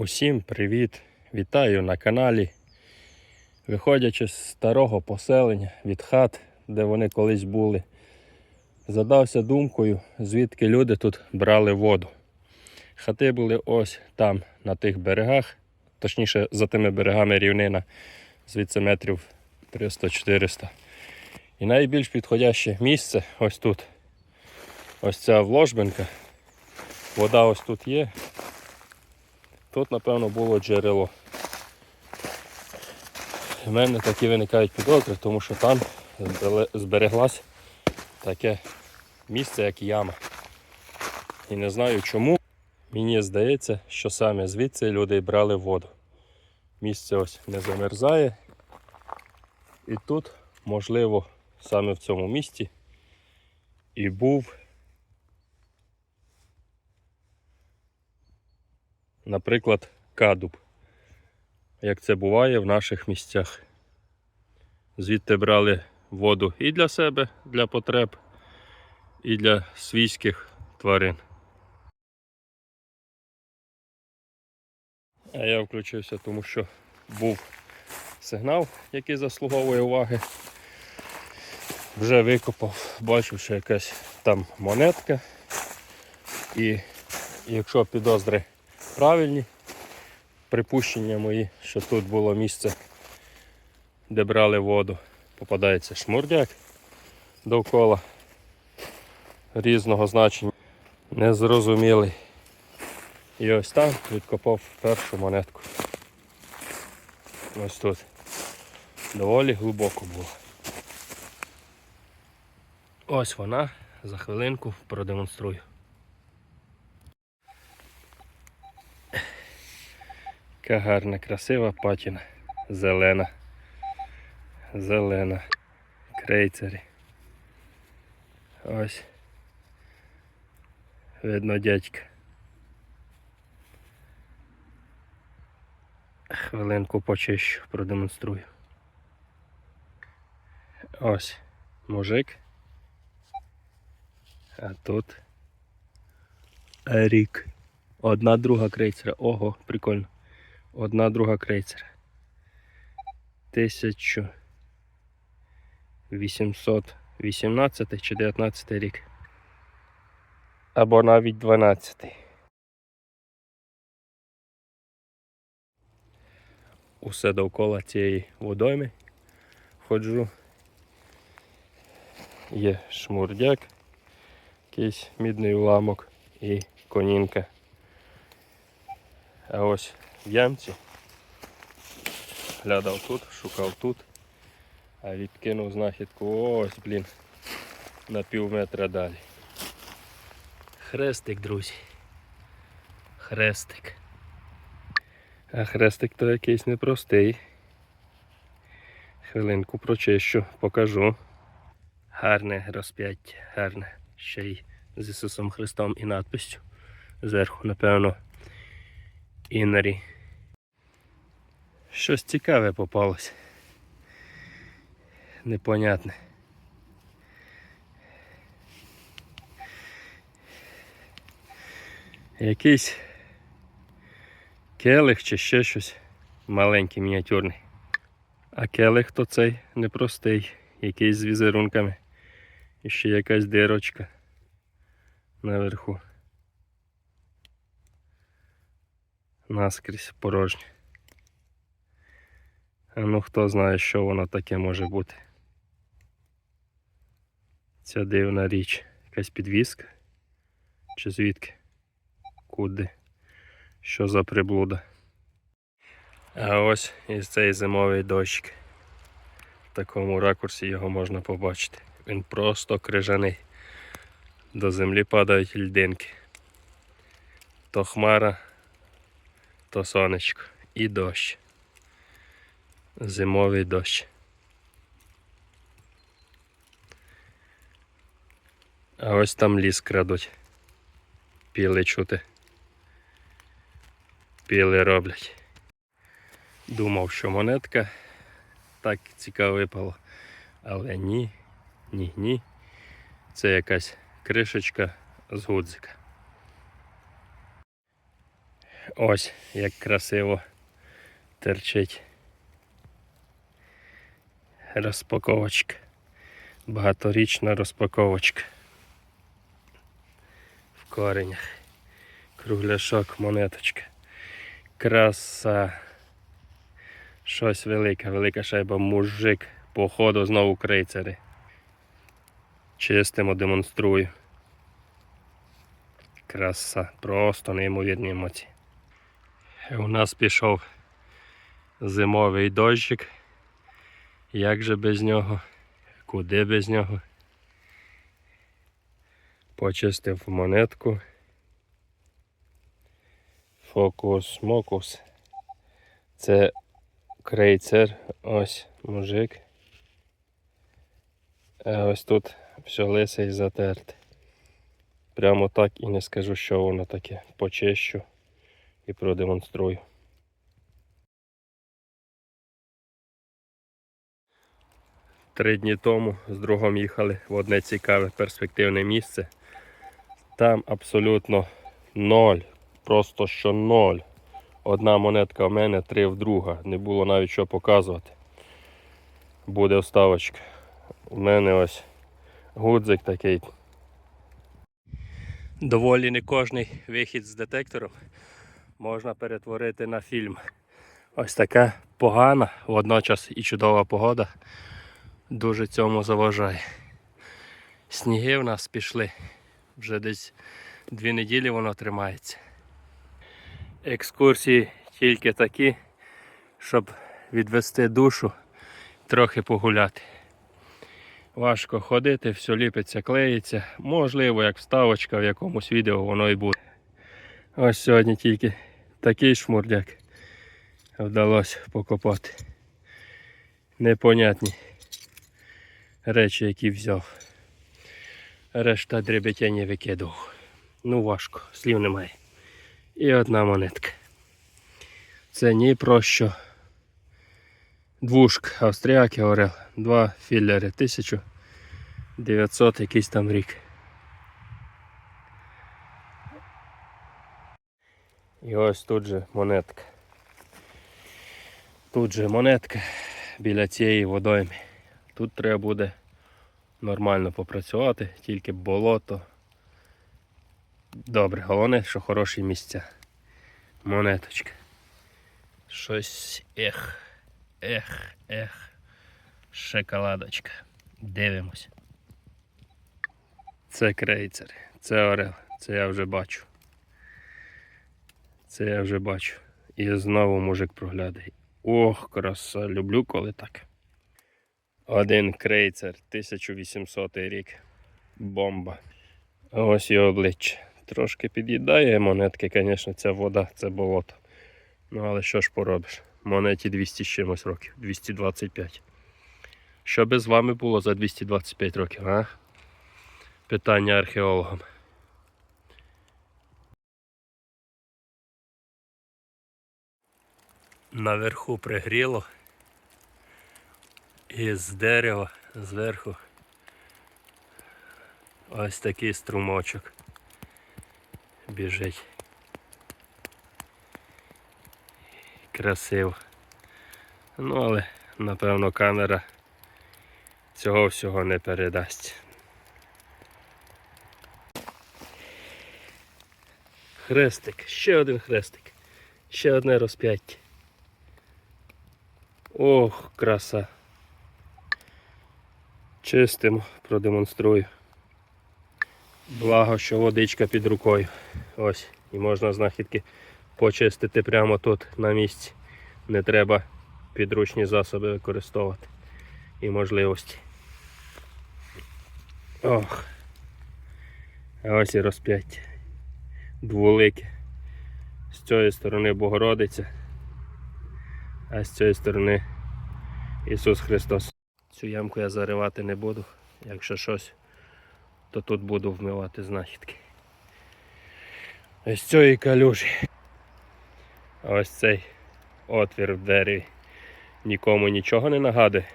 Усім привіт! Вітаю на каналі. Виходячи з старого поселення від хат, де вони колись були, задався думкою, звідки люди тут брали воду. Хати були ось там, на тих берегах, точніше, за тими берегами рівнина, звідси метрів 300-400. І найбільш підходяще місце ось тут. Ось ця вложбинка. Вода ось тут є, Тут, напевно, було джерело. У мене такі виникають підозри, тому що там збереглась таке місце, як яма. І не знаю чому. Мені здається, що саме звідси люди брали воду. Місце ось не замерзає. І тут, можливо, саме в цьому місці і був наприклад, кадуб, як це буває в наших місцях. Звідти брали воду і для себе, для потреб, і для свійських тварин. А я включився, тому що був сигнал, який заслуговує уваги. Вже викопав, бачив, що якась там монетка. І якщо підозри правильні припущення мої, що тут було місце, де брали воду. Попадається шмурдяк довкола різного значення. Незрозумілий. І ось там відкопав першу монетку. Ось тут. Доволі глибоко було. Ось вона. За хвилинку продемонструю. Яка гарна, красива патіна. Зелена. Зелена. Крейцері. Ось. Видно дядька. Хвилинку почищу, продемонструю. Ось мужик. А тут рік. Одна друга крейцера. Ого, прикольно. Одна друга крейцера. 1818 чи 19 рік. Або навіть 12. Усе довкола цієї водойми ходжу. Є шмурдяк, якийсь мідний уламок і конінка. А ось в ямці. Глядав тут, шукав тут, а відкинув знахідку ось, блін, на пів метра далі. Хрестик, друзі. Хрестик. А хрестик то якийсь непростий. Хвилинку прочищу, покажу. Гарне розп'яття, гарне. Ще й з Ісусом Христом і надписю. Зверху, напевно, Інарі. Щось цікаве попалось. Непонятне. Якийсь келих чи ще щось маленький, мініатюрний. А келих то цей непростий, якийсь з візерунками. І ще якась дирочка наверху. Наскрізь порожнє. А ну хто знає, що воно таке може бути. Ця дивна річ. Якась підвіска? Чи звідки? Куди? Що за приблуда? А ось і цей зимовий дощик. В такому ракурсі його можна побачити. Він просто крижаний. До землі падають льдинки. То хмара, то сонечко і дощ. Зимовий дощ. А ось там ліс крадуть. Піли чути. Піли роблять. Думав, що монетка так цікаво випала. Але ні, ні, ні. Це якась кришечка з гудзика. Ось як красиво терчить. Розпаковочка. Багаторічна розпаковочка. В коренях. Кругляшок, монеточка. Краса. Щось велике, велика шайба, мужик. Походу знову крейцери. Чистимо, демонструю. Краса, просто неймовірні емоції. У нас пішов зимовий дощик. Як же без нього? Куди без нього? Почистив монетку. Фокус мокус. Це крейцер. Ось мужик. А ось тут все лисе і затерте. Прямо так і не скажу, що воно таке. Почищу і продемонструю. Три дні тому з другом їхали в одне цікаве перспективне місце. Там абсолютно ноль. Просто що ноль. Одна монетка в мене, три в друга. Не було навіть що показувати. Буде вставочка. У мене ось гудзик такий. Доволі не кожний вихід з детектором можна перетворити на фільм. Ось така погана, водночас і чудова погода дуже цьому заважає. Сніги в нас пішли. Вже десь дві неділі воно тримається. Екскурсії тільки такі, щоб відвести душу, трохи погуляти. Важко ходити, все ліпиться, клеїться. Можливо, як вставочка в якомусь відео воно і буде. Ось сьогодні тільки такий шмурдяк вдалося покопати. Непонятні речі, які взяв. Решта дребетяння викидав. Ну важко, слів немає. І одна монетка. Це ні про що. Двушк австріяки орел. Два філери 1900 якийсь там рік. І ось тут же монетка. Тут же монетка біля цієї водойми. Тут треба буде нормально попрацювати, тільки болото. Добре, головне, що хороші місця. Монеточка. Щось ех, ех, ех. Шоколадочка. Дивимось. Це крейцер, це орел, це я вже бачу. Це я вже бачу. І знову мужик проглядає. Ох, краса, люблю коли так. Один крейцер, 1800 рік. Бомба. Ось і обличчя. Трошки під'їдає монетки, звісно, ця вода, це болото. Ну але що ж поробиш? Монеті 200 з чимось років, 225. Що би з вами було за 225 років, а? Питання археологам. Наверху пригріло. І з дерева зверху ось такий струмочок біжить. Красиво. Ну але напевно камера цього всього не передасть. Хрестик, ще один хрестик, ще одне розп'яття. Ох, краса. Чистимо, продемонструю. Благо, що водичка під рукою. Ось, і можна знахідки почистити прямо тут на місці. Не треба підручні засоби використовувати і можливості. Ох. Ось і розп'яття. Двулике. З цієї сторони Богородиця, а з цієї сторони Ісус Христос. Цю ямку я заривати не буду. Якщо щось, то тут буду вмивати знахідки. Ось цієї калюжі. Ось цей отвір в дереві нікому нічого не нагадує.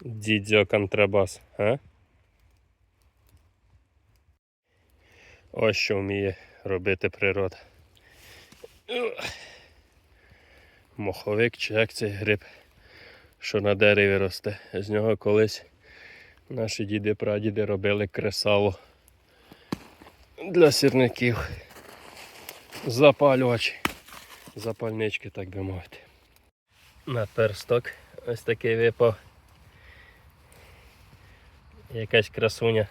Дідзьо контрабас, а? Ось що вміє робити природа. Моховик чи як цей гриб, що на дереві росте. З нього колись наші діди-прадіди робили кресало для сірників. Запалювачі. Запальнички, так би мовити. На персток ось такий випав. Якась красуня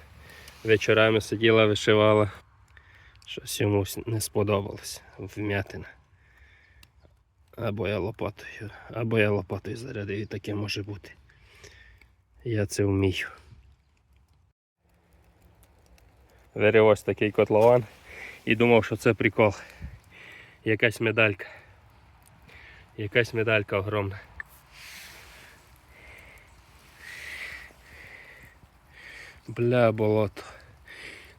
вечорами сиділа, вишивала. Щось йому не сподобалось. Вмятина. Або я лопатою, або я лопатою зарядив, і таке може бути. Я це вмію. Вирив ось такий котлован і думав, що це прикол. Якась медалька. Якась медалька огромна. Бля, болото.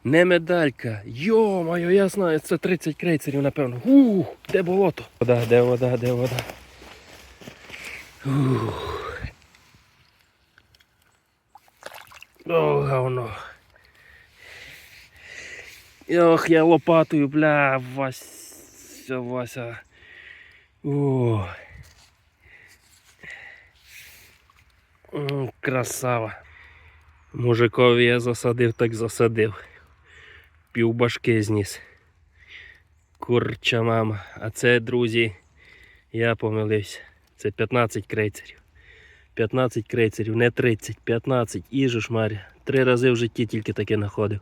Не медалька. Йо-моє, я знаю, це 30 крейцерів, напевно. Ух, де болото? Вода, де вода, де вода. Ух. О, говно. Ох, я лопатою, бля, Вася, Вася. О. Красава. Мужикові я засадив, так засадив. Півбашки зніс. Курча мама. А це, друзі, я помилився. Це 15 крейцерів. 15 крейцерів, не 30, 15. Іжу шмаря. Три рази в житті тільки таке знаходив.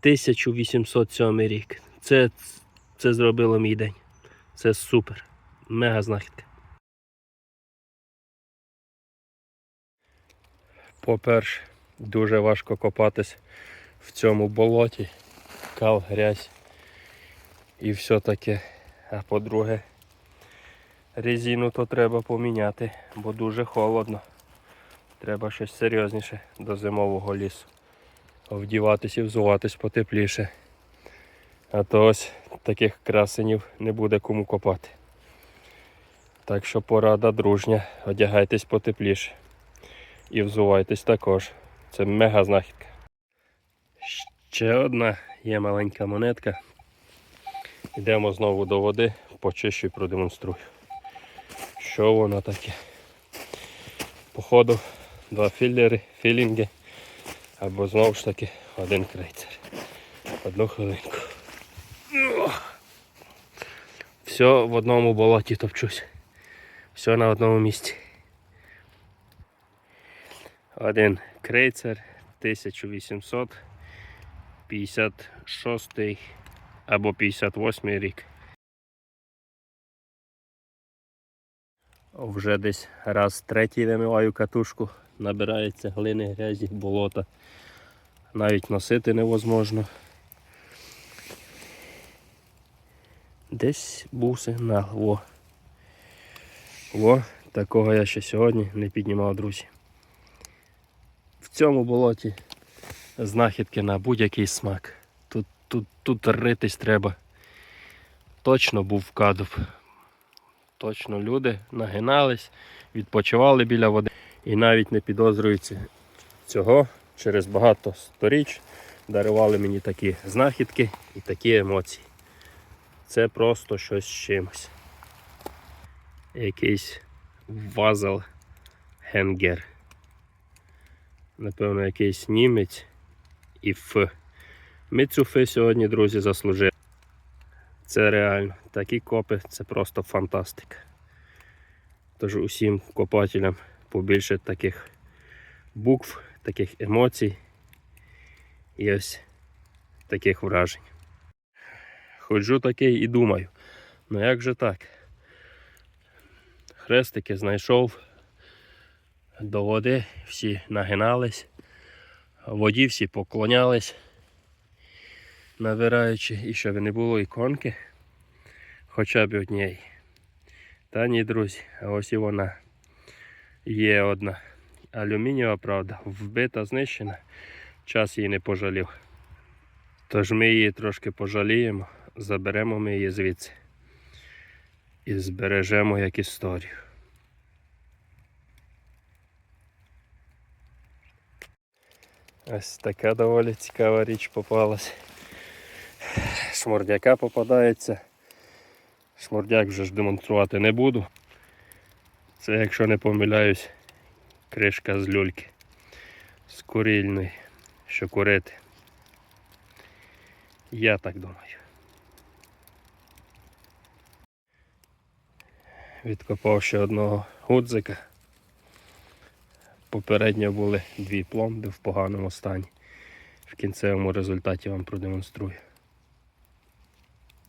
1807 рік. Це, це зробило мій день. Це супер. Мега знахідка. По-перше, дуже важко копатись в цьому болоті. Кал, грязь і все таке. А по-друге, резину то треба поміняти, бо дуже холодно. Треба щось серйозніше до зимового лісу. Вдіватись і взуватись потепліше. А то ось таких красенів не буде кому копати. Так що порада дружня, одягайтесь потепліше. І взувайтесь також. Це мега знахідка. Ще одна є маленька монетка. Йдемо знову до води, почищу і продемонструю. Що воно таке? Походу, два філери, філінги. Або знову ж таки один крейцер. Одну хвилинку. Все в одному болоті топчусь. Все на одному місці. Один крейцер 1856 або 58 рік. Вже десь раз третій вимиваю катушку, набирається глини, грязі, болота. Навіть носити невозможно. Десь був сигнал. Во. Во, такого я ще сьогодні не піднімав, друзі. В цьому болоті знахідки на будь-який смак. Тут, тут, тут ритись треба. Точно був кадуб. Точно люди нагинались, відпочивали біля води і навіть не підозрюються цього через багато сторіч дарували мені такі знахідки і такі емоції. Це просто щось з чимось. Якийсь вазел Хенгер. Напевно, якийсь німець і Ф. Ми цю Ф сьогодні, друзі, заслужили. Це реально. Такі копи це просто фантастика. Тож усім копателям побільше таких букв, таких емоцій і ось таких вражень. Ходжу такий і думаю, ну як же так? Хрестики знайшов до води, всі нагинались, воді всі поклонялись, набираючи, і щоб не було іконки, хоча б однієї. Та ні, друзі, ось і вона є одна. Алюмінієва, правда, вбита, знищена, час її не пожалів. Тож ми її трошки пожаліємо, заберемо ми її звідси і збережемо як історію. Ось така доволі цікава річ попалась. Шмордяка попадається. Шмордяк вже ж демонструвати не буду. Це, якщо не помиляюсь, кришка з люльки. З курильної, що курити. Я так думаю. Відкопав ще одного гудзика. Попередньо були дві пломби в поганому стані. В кінцевому результаті вам продемонструю.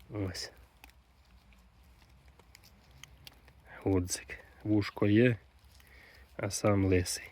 Ось. Гудзик. Вушко є, а сам лисий.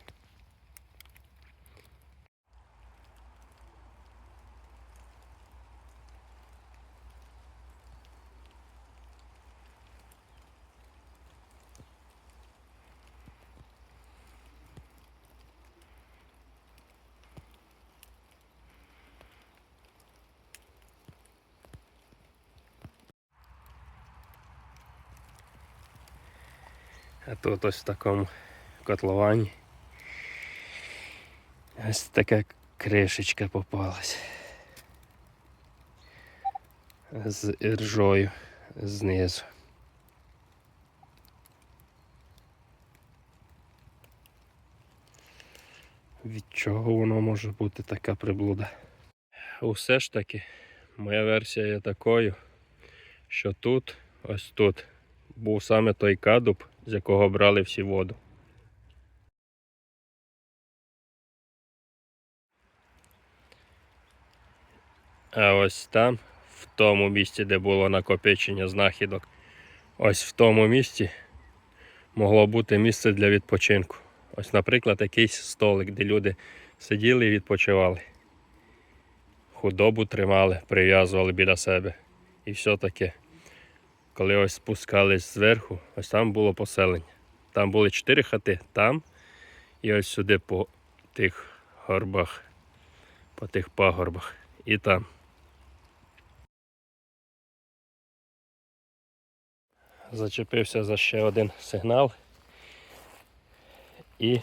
А тут ось в такому котловані. Ось така кришечка попалась. З іржою знизу. Від чого воно може бути така приблуда? Усе ж таки, моя версія є такою, що тут, ось тут, був саме той кадуб, з якого брали всі воду. А ось там, в тому місці, де було накопичення знахідок, ось в тому місці могло бути місце для відпочинку. Ось, наприклад, якийсь столик, де люди сиділи і відпочивали. Худобу тримали, прив'язували біля себе. І все таке коли ось спускались зверху, ось там було поселення. Там були чотири хати, там і ось сюди по тих горбах, по тих пагорбах. І там. Зачепився за ще один сигнал. І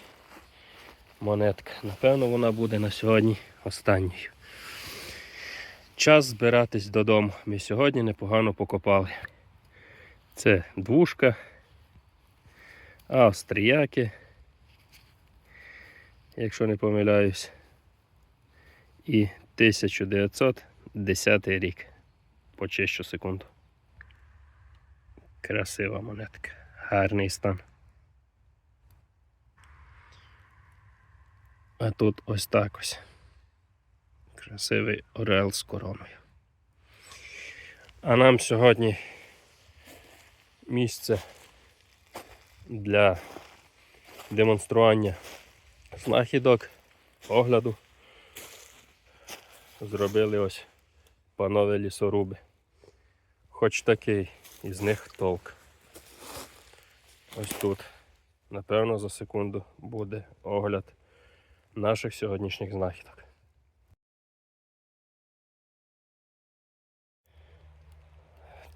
монетка. Напевно, вона буде на сьогодні останньою. Час збиратись додому. Ми сьогодні непогано покопали. Це двушка, австріяки, якщо не помиляюсь, і 1910 рік. Почищу секунду. Красива монетка, гарний стан. А тут ось так ось. Красивий орел з короною. А нам сьогодні місце для демонстрування знахідок, огляду. Зробили ось панове лісоруби. Хоч такий із них толк. Ось тут. Напевно, за секунду буде огляд наших сьогоднішніх знахідок.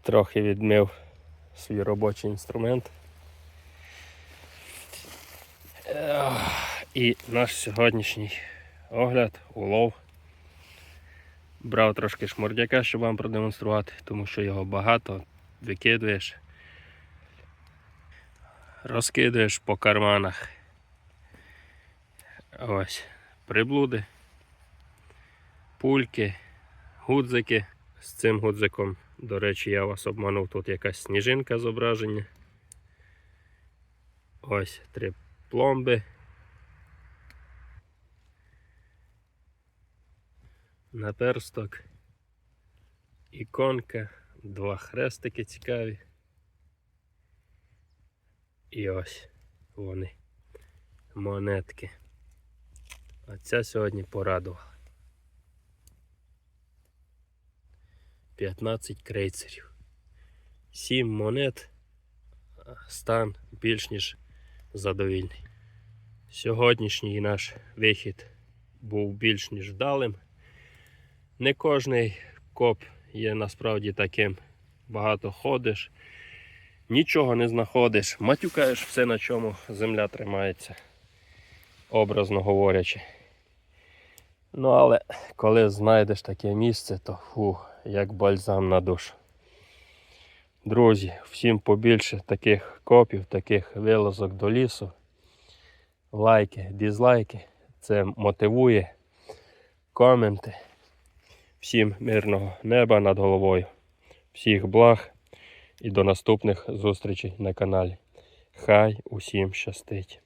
Трохи відмив свій робочий інструмент. І наш сьогоднішній огляд, улов. Брав трошки шмурдяка, щоб вам продемонструвати, тому що його багато, викидуєш, розкидуєш по карманах. Ось, приблуди, пульки, гудзики. З цим гудзиком, до речі, я вас обманув, тут якась сніжинка зображення. Ось три пломби. Наперсток, іконка, два хрестики цікаві. І ось вони. Монетки. А ця сьогодні порадувала. 15 крейцерів. 7 монет. Стан більш ніж задовільний. Сьогоднішній наш вихід був більш ніж вдалим. Не кожний коп є насправді таким. Багато ходиш, нічого не знаходиш, матюкаєш все, на чому земля тримається, образно говорячи. Ну, але коли знайдеш таке місце, то фу, як бальзам на душу. Друзі, всім побільше таких копів, таких вилазок до лісу. Лайки, дізлайки. Це мотивує. Коменти. Всім мирного неба над головою. Всіх благ і до наступних зустрічей на каналі. Хай усім щастить!